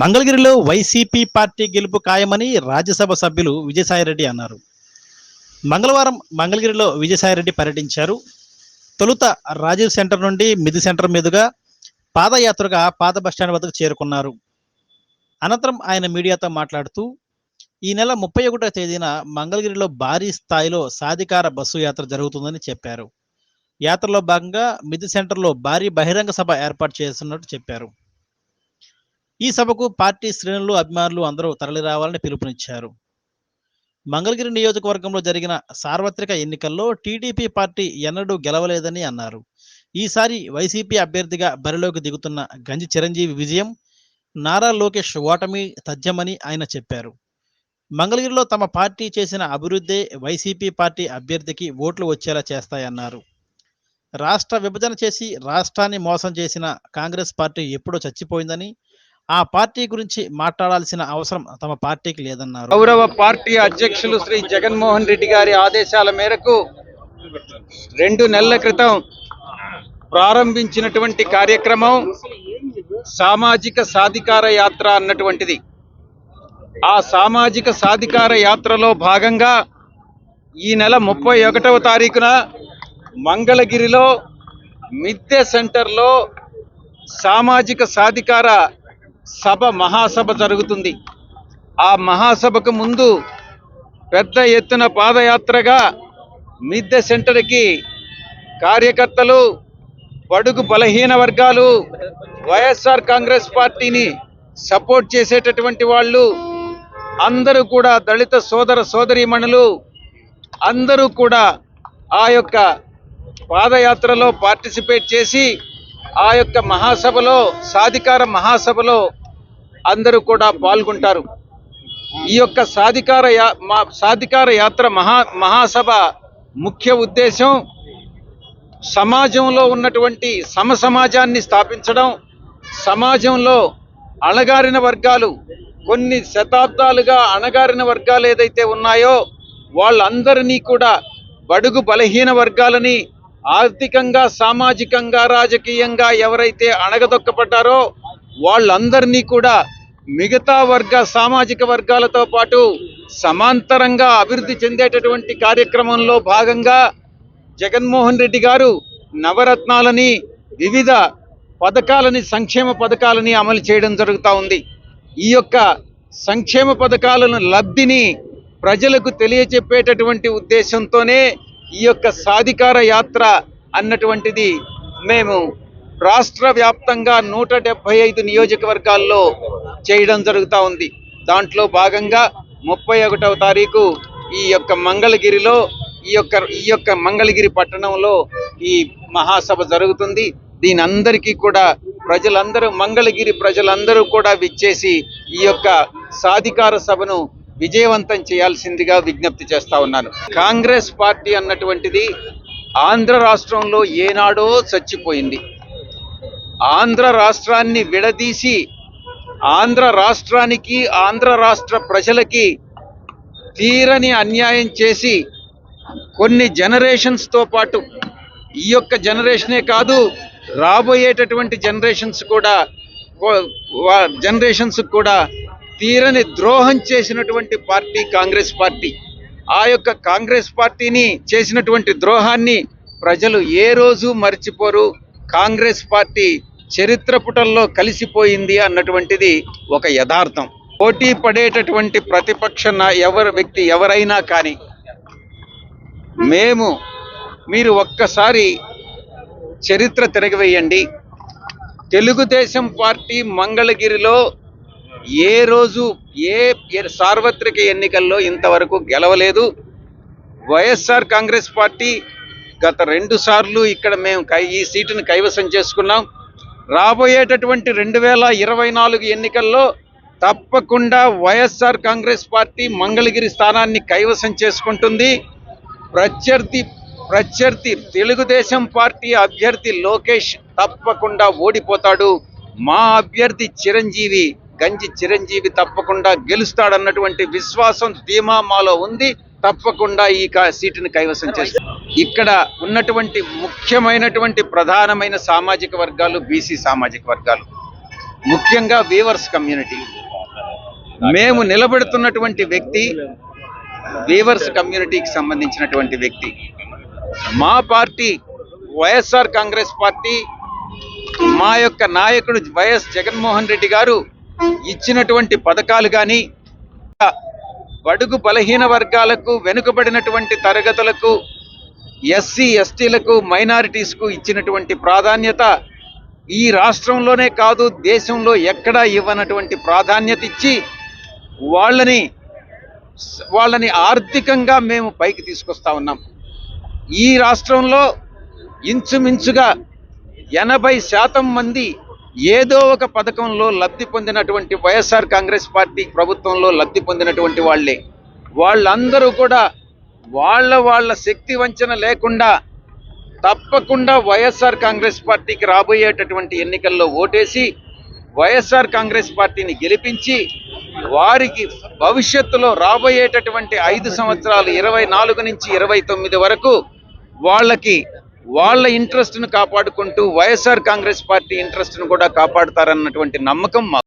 మంగళగిరిలో YCP party గెలుపు ఖాయమని రాజ్యసభ సభ్యులు విజయసాయిరెడ్డి అన్నారు. మంగళవారం మంగళగిరిలో విజయసాయిరెడ్డి పర్యటించారు. తొలుత రాజీవ్ సెంటర్ నుండి మిది సెంటర్ మీదుగా పాదయాత్రగా పాత బస్టాండ్ వద్దకు చేరుకున్నారు. అనంతరం ఆయన మీడియాతో మాట్లాడుతూ ఈ నెల ముప్పై ఒకటో తేదీన మంగళగిరిలో భారీ స్థాయిలో సాధికార బస్సు యాత్ర జరుగుతుందని చెప్పారు. యాత్రలో భాగంగా మిది సెంటర్లో భారీ బహిరంగ సభ ఏర్పాటు చేస్తున్నట్టు చెప్పారు. ఈ సభకు పార్టీ శ్రేణులు అభిమానులు అందరూ తరలిరావాలని పిలుపునిచ్చారు. మంగళగిరి నియోజకవర్గంలో జరిగిన సార్వత్రిక ఎన్నికల్లో టీడీపీ పార్టీ ఎన్నడూ గెలవలేదని అన్నారు. ఈసారి వైసీపీ అభ్యర్థిగా బరిలోకి దిగుతున్న గంజి చిరంజీవి విజయం నారా లోకేష్ ఓటమి తథ్యమని ఆయన చెప్పారు. మంగళగిరిలో తమ పార్టీ చేసిన అభివృద్ధే వైసీపీ పార్టీ అభ్యర్థికి ఓట్లు వచ్చేలా చేస్తాయన్నారు. రాష్ట్ర విభజన చేసి రాష్ట్రాన్ని మోసం చేసిన కాంగ్రెస్ పార్టీ ఎప్పుడో చచ్చిపోయిందని ఆ పార్టీ గురించి మాట్లాడాల్సిన అవసరం తమ పార్టీకి లేదన్నారు. గౌరవ పార్టీ అధ్యక్షులు శ్రీ జగన్మోహన్ రెడ్డి గారి ఆదేశాల మేరకు రెండు నెలల క్రితం ప్రారంభించినటువంటి కార్యక్రమం సామాజిక సాధికార యాత్ర అన్నటువంటిది. ఆ సామాజిక సాధికార యాత్రలో భాగంగా ఈ నెల ముప్పై ఒకటవ తారీఖున మంగళగిరిలో మిద్దె సెంటర్లో సామాజిక సాధికార సభ మహాసభ జరుగుతుంది. ఆ మహాసభకు ముందు పెద్ద ఎత్తున పాదయాత్రగా మిద్దె సెంటర్కి కార్యకర్తలు బడుగు బలహీన వర్గాలు వైఎస్ఆర్ కాంగ్రెస్ పార్టీని సపోర్ట్ చేసేటటువంటి వాళ్ళు అందరూ కూడా దళిత సోదర సోదరీమణులు అందరూ కూడా ఆ యొక్క పాదయాత్రలో పార్టిసిపేట్ చేసి ఆ యొక్క మహాసభలో సాధికార మహాసభలో అందరూ కూడా పాల్గొంటారు. ఈ యొక్క సాధికార యా మా సాధికార యాత్ర మహా మహాసభ ముఖ్య ఉద్దేశం సమాజంలో ఉన్నటువంటి సమసమాజాన్ని స్థాపించడం సమాజంలో అణగారిన వర్గాలు కొన్ని శతాబ్దాలుగా అణగారిన వర్గాలు ఏదైతే ఉన్నాయో వాళ్ళందరినీ కూడా బడుగు బలహీన వర్గాలని ఆర్థికంగా సామాజికంగా రాజకీయంగా ఎవరైతే అణగదొక్కపడ్డారో వాళ్ళందరినీ కూడా మిగతా వర్గ సామాజిక వర్గాలతో పాటు సమాంతరంగా అభివృద్ధి చెందేటటువంటి కార్యక్రమంలో భాగంగా జగన్మోహన్ రెడ్డి గారు నవరత్నాలని వివిధ పథకాలని సంక్షేమ పథకాలని అమలు చేయడం జరుగుతూ ఉంది. ఈ యొక్క సంక్షేమ పథకాలను లబ్ధిని ప్రజలకు తెలియచెప్పేటటువంటి ఉద్దేశంతోనే ఈ యొక్క సాధికార యాత్ర అన్నటువంటిది మేము రాష్ట్ర వ్యాప్తంగా నూట డెబ్బై ఐదు నియోజకవర్గాల్లో చేయడం జరుగుతూ ఉంది. దాంట్లో భాగంగా ముప్పై ఒకటవ తారీఖు ఈ యొక్క మంగళగిరిలో ఈ యొక్క ఈ యొక్క మంగళగిరి పట్టణంలో ఈ మహాసభ జరుగుతుంది. దీని అందరికీ కూడా ప్రజలందరూ మంగళగిరి ప్రజలందరూ కూడా విచ్చేసి ఈ యొక్క సాధికార సభను విజయవంతం చేయాల్సిందిగా విజ్ఞప్తి చేస్తా ఉన్నాను. కాంగ్రెస్ పార్టీ అన్నటువంటిది ఆంధ్ర రాష్ట్రంలో ఏనాడో చచ్చిపోయింది. ఆంధ్ర రాష్ట్రాన్ని విడదీసి ఆంధ్ర రాష్ట్రానికి ఆంధ్ర రాష్ట్ర ప్రజలకి తీరని అన్యాయం చేసి కొన్ని జనరేషన్స్తో పాటు ఈ యొక్క జనరేషనే కాదు రాబోయేటటువంటి జనరేషన్స్ కూడా జనరేషన్స్ కూడా తీరని ద్రోహం చేసినటువంటి పార్టీ కాంగ్రెస్ పార్టీ. ఆ యొక్క కాంగ్రెస్ పార్టీని చేసినటువంటి ద్రోహాన్ని ప్రజలు ఏ రోజు మర్చిపోరు. కాంగ్రెస్ పార్టీ చరిత్ర పుటల్లో కలిసిపోయింది అన్నటువంటిది ఒక యథార్థం. పోటీ పడేటటువంటి ప్రతిపక్ష ఎవరు వ్యక్తి ఎవరైనా కానీ మేము మీరు ఒక్కసారి చరిత్ర తిరగవేయండి. తెలుగుదేశం పార్టీ మంగళగిరిలో ఏ రోజు ఏ సార్వత్రిక ఎన్నికల్లో ఇంతవరకు గెలవలేదు. వైఎస్ఆర్ కాంగ్రెస్ పార్టీ గత రెండు సార్లు ఇక్కడ మేము కై ఈ సీటును కైవసం చేసుకున్నాం. రాబోయేటటువంటి రెండు వేల ఇరవై నాలుగు ఎన్నికల్లో తప్పకుండా వైఎస్ఆర్ కాంగ్రెస్ పార్టీ మంగళగిరి స్థానాన్ని కైవసం చేసుకుంటుంది. ప్రత్యర్థి ప్రత్యర్థి తెలుగుదేశం పార్టీ అభ్యర్థి లోకేష్ తప్పకుండా ఓడిపోతాడు. మా అభ్యర్థి చిరంజీవి గంజి చిరంజీవి తప్పకుండా గెలుస్తాడన్నటువంటి విశ్వాసం ధీమా మాలో ఉంది. తప్పకుండా ఈ కా- సీటుని కైవసం చేస్తాం ఇక్కడ ఉన్నటువంటి ముఖ్యమైనటువంటి ప్రధానమైన సామాజిక వర్గాలు బీసీ సామాజిక వర్గాలు. ముఖ్యంగా వీవర్స్ కమ్యూనిటీ. మేము నిలబెడుతున్నటువంటి వ్యక్తి వీవర్స్ కమ్యూనిటీకి సంబంధించినటువంటి వ్యక్తి. మా పార్టీ వైఎస్ఆర్ కాంగ్రెస్ పార్టీ మా యొక్క నాయకుడు వైఎస్ జగన్మోహన్ రెడ్డి గారు ఇచ్చినటువంటి పథకాలు కానీ బడుగు బలహీన వర్గాలకు వెనుకబడినటువంటి తరగతులకు ఎస్సీ ఎస్టీలకు మైనారిటీస్కు ఇచ్చినటువంటి ప్రాధాన్యత ఈ రాష్ట్రంలోనే కాదు దేశంలో ఎక్కడా ఇవ్వనటువంటి ప్రాధాన్యత ఇచ్చి వాళ్ళని వాళ్ళని ఆర్థికంగా మేము పైకి తీసుకొస్తా ఉన్నాం. ఈ రాష్ట్రంలో ఇంచుమించుగా ఎనభై శాతం మంది ఏదో ఒక పథకంలో లబ్ధి పొందినటువంటి వైఎస్ఆర్ కాంగ్రెస్ పార్టీ ప్రభుత్వంలో లబ్ధి పొందినటువంటి వాళ్ళే. వాళ్ళందరూ కూడా వాళ్ళ వాళ్ళ శక్తి వంచన లేకుండా తప్పకుండా వైఎస్ఆర్ కాంగ్రెస్ పార్టీకి రాబోయేటటువంటి ఎన్నికల్లో ఓటేసి వైఎస్ఆర్ కాంగ్రెస్ పార్టీని గెలిపించి వారికి భవిష్యత్తులో రాబోయేటటువంటి ఐదు సంవత్సరాలు ఇరవై నాలుగు నుంచి ఇరవై తొమ్మిది వరకు వాళ్ళకి వాళ్ళ ఇంట్రెస్ట్ను కాపాడుకుంటూ వైఎస్ఆర్ కాంగ్రెస్ పార్టీ ఇంట్రెస్ట్ను కూడా కాపాడుతారన్నటువంటి నమ్మకం మా